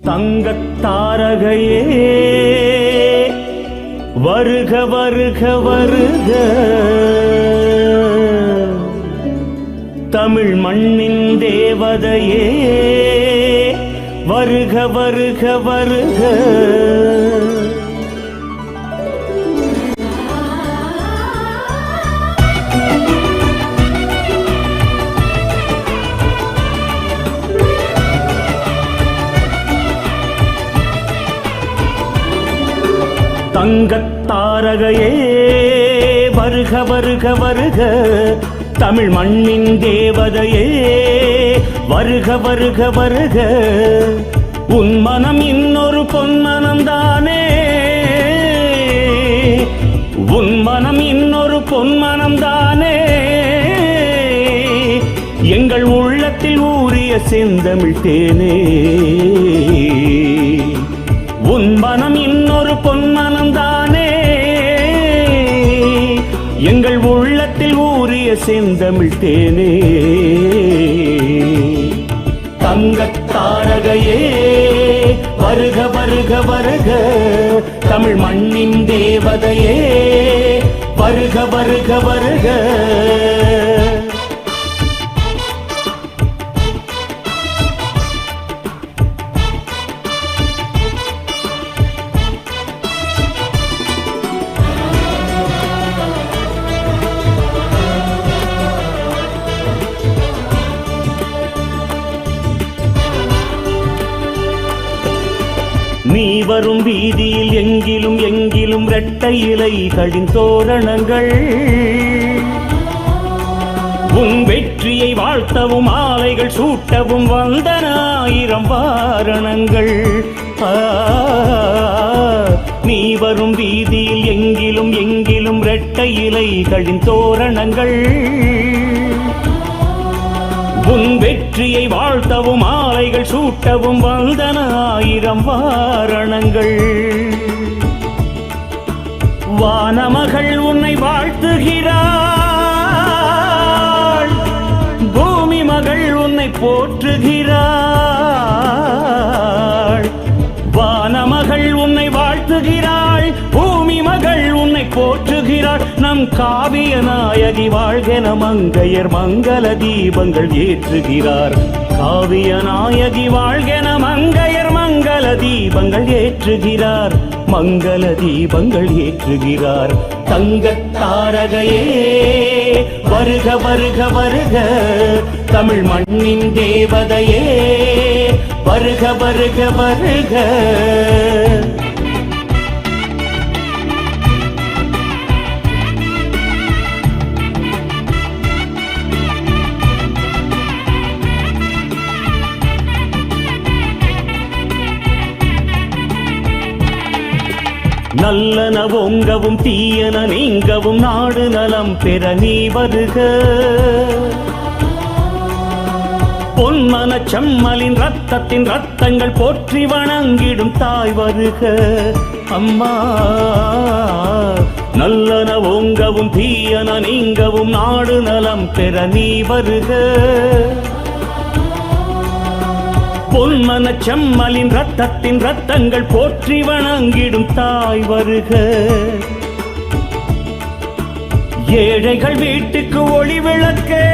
தங்கத்தாரகையே வருக வருக வருக. தமிழ் மண்ணின் தேவதையே வருக வருக வருக. தங்கத்தாரகையே வருக வருக வருக. தமிழ் மண்ணின் தேவதையே வருக வருக வருக. உன் மனம் இன்னொரு பொன்மனம் தானே உன் மனம் இன்னொரு பொன்மனம் தானே எங்கள் உள்ளத்தில் ஊறிய செந்தமிழ் தேனே. உன் மனம் எங்கள் உள்ளத்தில் ஊறிய செந்தமிழ் தேனே. தங்கத்தாரகையே வருக வருக வருக தமிழ் மண்ணின் தேவதையே வருக வருக வருக. வரும் வீதியில் எங்கிலும் எங்கிலும் இரட்டை இலைகளின் தோரணங்கள். உன் வெற்றியை வாழ்த்தவும் ஆலைகள் சூட்டவும் வந்தன ஆயிரம் வாரணங்கள். நீ வரும் வீதியில் எங்கிலும் எங்கிலும் இரட்டை இலைகளின் தோரணங்கள். உன் வெற்றியை வாழ்த்தவும் ஆலைகள் சூட்டவும் வந்தன ஆயிரம் வாரணங்கள். வானமகள் உன்னை வாழ்த்துகிறாள். பூமி மகள் உன்னை போற்றுகிறாள். வானமகள் உன்னை வாழ்த்துகிறாள். மகள் உன்னை போற்றுகிறாள். நம் காவிய நாயகி வாழ்கென மங்கையர் மங்கள தீபங்கள் ஏற்றுகிறார். காவிய நாயகி வாழ்கென மங்கையர் மங்கள தீபங்கள் ஏற்றுகிறார். மங்கள தீபங்கள் ஏற்றுகிறார். தங்கத் தாரகையே வருக வருக வருக. தமிழ் மண்ணின் தேவதையே வருக வருக வருக. நல்லன ஒங்கவும் தீயன நீங்கவும் நாடு நலம் பெற நீ வருக. பொன்மன செம்மலின் ரத்தத்தின் ரத்தங்கள் போற்றி வணங்கிடும் தாய் வருக. அம்மா நல்லன ஓங்கவும் தீயன நீங்கவும் நாடு நலம் பெற நீ வருக. பொன்மன செம்மலின் ரத்தத்தின் ரத்தங்கள் போற்றி வணங்கிடும் தாய் வருக. ஏழைகள் வீட்டுக்கு ஒளி விளக்கே.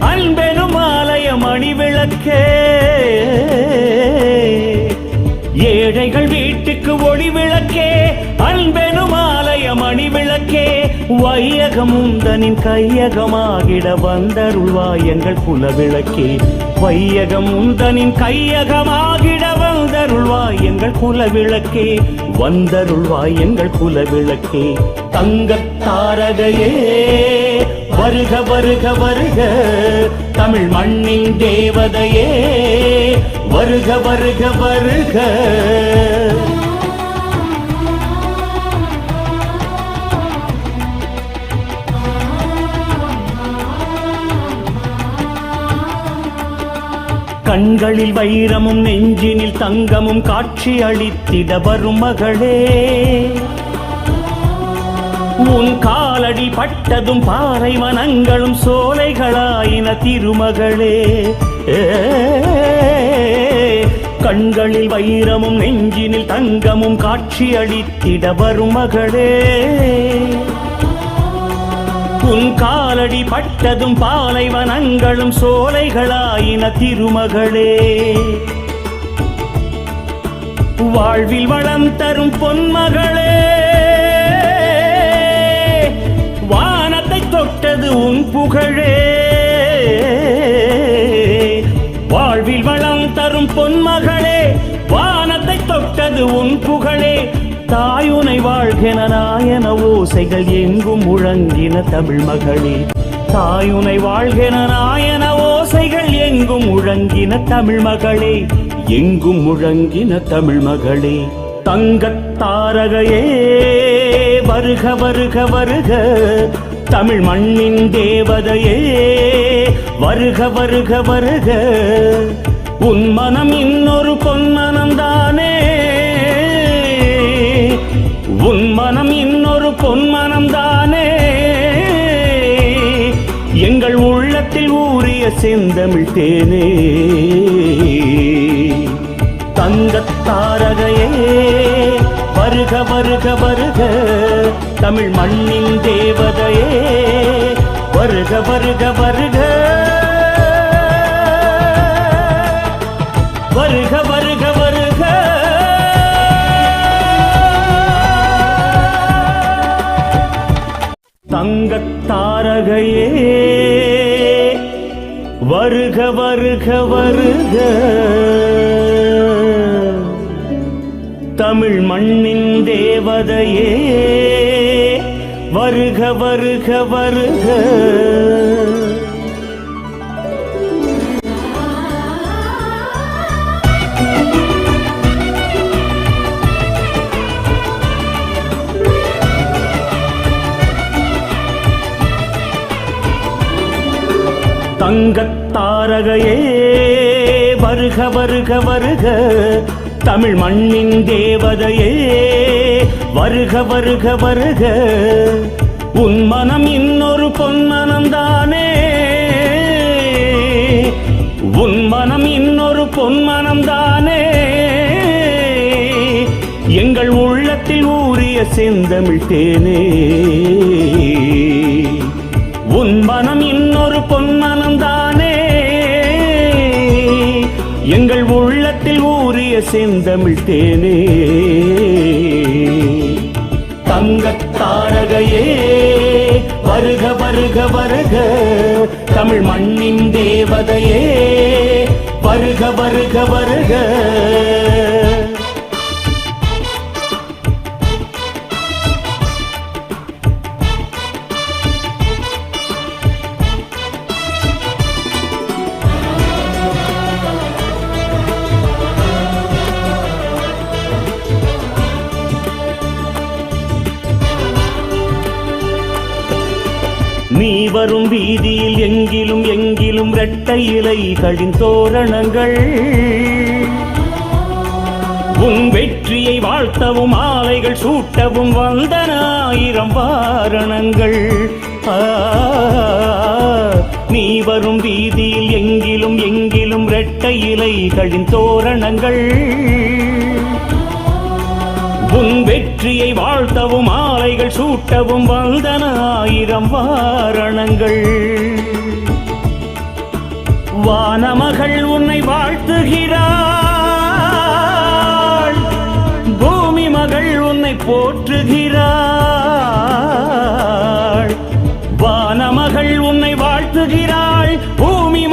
அன்பெனும் ஆலய மணி விளக்கே. ஏழைகள் வீட்டுக்கு ஒளி விளக்கே. வையகமும் தனின் கையகமாகிட வந்தருள்வாய் எங்கள் குலவிளக்கே. வையகமும் தனின் கையகமாகிட வந்தருள்வாய் எங்கள் குலவிளக்கே. வந்தருள்வாய் எங்கள் குலவிளக்கே. தங்கத் தாரகையே வருக வருக வருக. தமிழ் மண்ணின் தேவதையே வருக வருக வருக. கண்களில் வைரமும் நெஞ்சினில் தங்கமும் காட்சி அளித்திட வரும் மகளே. உன் காலடி பட்டதும் பாறை வனங்களும் சோலைகளாயின திருமகளே. கண்களில் வைரமும் நெஞ்சினில் தங்கமும் காட்சி அளித்திட வரும் மகளே. உன் காலடி பட்டதும் பாலைவனங்களும் சோலைகளாயின திருமகளே. வாழ்வில் வளம் தரும் பொன்மகளே. வானத்தை தொட்டது உன் புகழே. வாழ்வில் வளம் தரும் பொன்மகளே வானத்தை தொட்டது உன் தாயுனை வாழ்கென நாயன ஓசைகள் எங்கும் முழங்கின தமிழ் மகளே. தாயுனை வாழ்கென நாயன ஓசைகள் எங்கும் முழங்கின தமிழ் மகளே. எங்கும் முழங்கின தமிழ் மகளே. தங்கத்தாரகையே வருக வருக வருக. தமிழ் மண்ணின் தேவதையே வருக வருக வருக. உன் மனம் இன்னொரு பொன்மனம் மனம் இன்னொரு பொன்மனம் தானே எங்கள் உள்ளத்தில் ஊறிய செந்தமிழ் தேனே. தங்கத் தாரகையே வருக வருக வருக தமிழ் மண்ணின் தேவதையே. வருக வருக வருக. வருக வருக வருக வருக வருக வருக. தமிழ் மண்ணின் தேவதையே. வருக வருக வருக. தங்கத்தாரகையே வருக வருக வருக. தமிழ் மண்ணின் தேவதையே வருக வருக வருக. உன் மனம் இன்னொரு பொன்மனம் தானே உன் மனம் இன்னொரு பொன்மனம் தானே எங்கள் உள்ளத்தில் ஊறிய செந்தமிழ் தேனே. செந்தமிழ் தேனே தங்கத்தாரகையே வருக வருக வருக தமிழ் மண்ணின் தேவதையே வருக வருக வருக. நீ வரும் வீதியில் எங்கிலும் எங்கிலும் இரட்டை இலைகளின் தோரணங்கள். உன் வெற்றியை வாழ்த்தவும் ஆலைகள் சூட்டவும் வந்தன ஆயிரம் வாரணங்கள். நீ வரும் வீதியில் எங்கிலும் எங்கிலும் இரட்டை இலைகளின் தோரணங்கள். உன் வெற்றி வெற்றியை வாழ்த்தவும் ஆலைகள் சூட்டவும் வந்தன ஆயிரம் வாரணங்கள். வானமகள் உன்னை வாழ்த்துகிறாள். பூமி மகள் உன்னை போற்றுகிறாள்.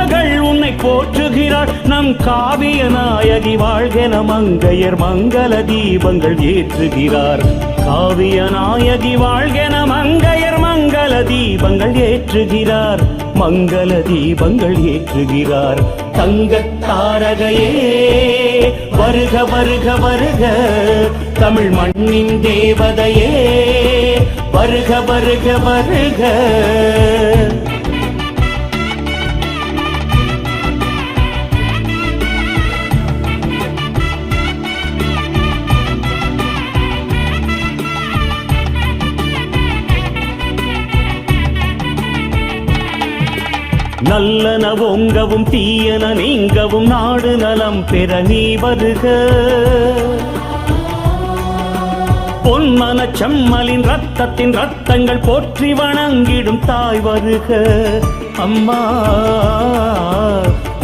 மகள் உன்னை போற்றுகிறாள். நம் காவிய நாயகி வாழ்கென மங்கையர் மங்கள தீபங்கள் ஏற்றுகிறார். காவிய நாயகி வாழ்கென மங்கையர் மங்கள தீபங்கள் ஏற்றுகிறார். மங்கள தீபங்கள் ஏற்றுகிறார். தங்கத் தாரகையே வருக வருக வருக. தமிழ் மண்ணின் தேவதையே வருக வருக வருக. நல்லன ஒங்கவும் தீயன நீங்கவும் நாடு நலம் பெற நீ வருக. பொன்மன செம்மலின் ரத்தத்தின் ரத்தங்கள் போற்றி வணங்கிடும் தாய் வருக. அம்மா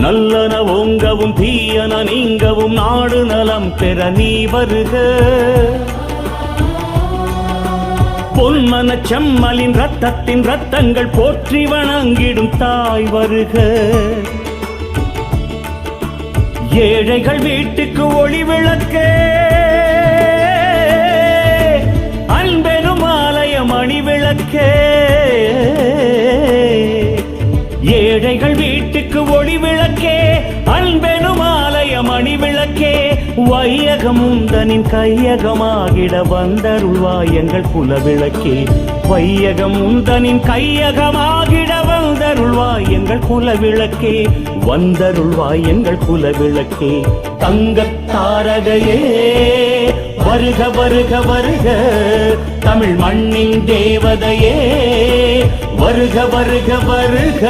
நல்லன ஓங்கவும் தீயன நீங்கவும் நாடு நலம் பெற நீ வருக. பொன்மன செம்மலின் ரத்தத்தின் ரத்தங்கள் போற்றி வணங்கிடும் தாய் வருக. ஏழைகள் வீட்டுக்கு ஒளி விளக்கே. அன்பெனும் ஆலய மணி விளக்கே. ஏழைகள் வீட்டுக்கு ஒளி விளக்கே. வையகம் உந்தனின் கையகமாகிட வந்தருள்வாய் எங்கள் குலவிளக்கே. விளக்கே வையகம் கையகமாகிட வந்தருள்வாய் எங்கள் குலவிளக்கே. வந்தருள்வாய் எங்கள் குலவிளக்கே. தங்கத் தாரகையே வருக வருக வருக. தமிழ் மண்ணின் தேவதையே வருக வருக வருக.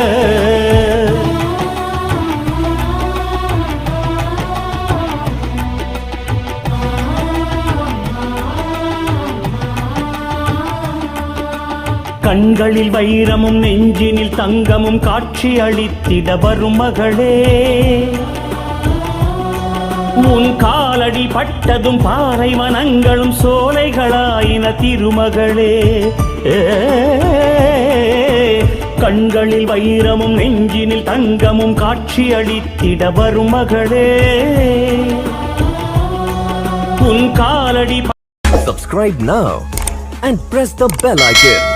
கண்களில் வைரமும் நெஞ்சினில் தங்கமும் காட்சி அளித்திட வரும் மகளே. உன் காலடி பட்டதும் பாறை வனங்களும் சோலைகளாயின திருமகளே. கண்களில் வைரமும் நெஞ்சினில் தங்கமும் காட்சி அளித்திட வரும் மகளே. உன் காலடி Subscribe now and press the bell icon.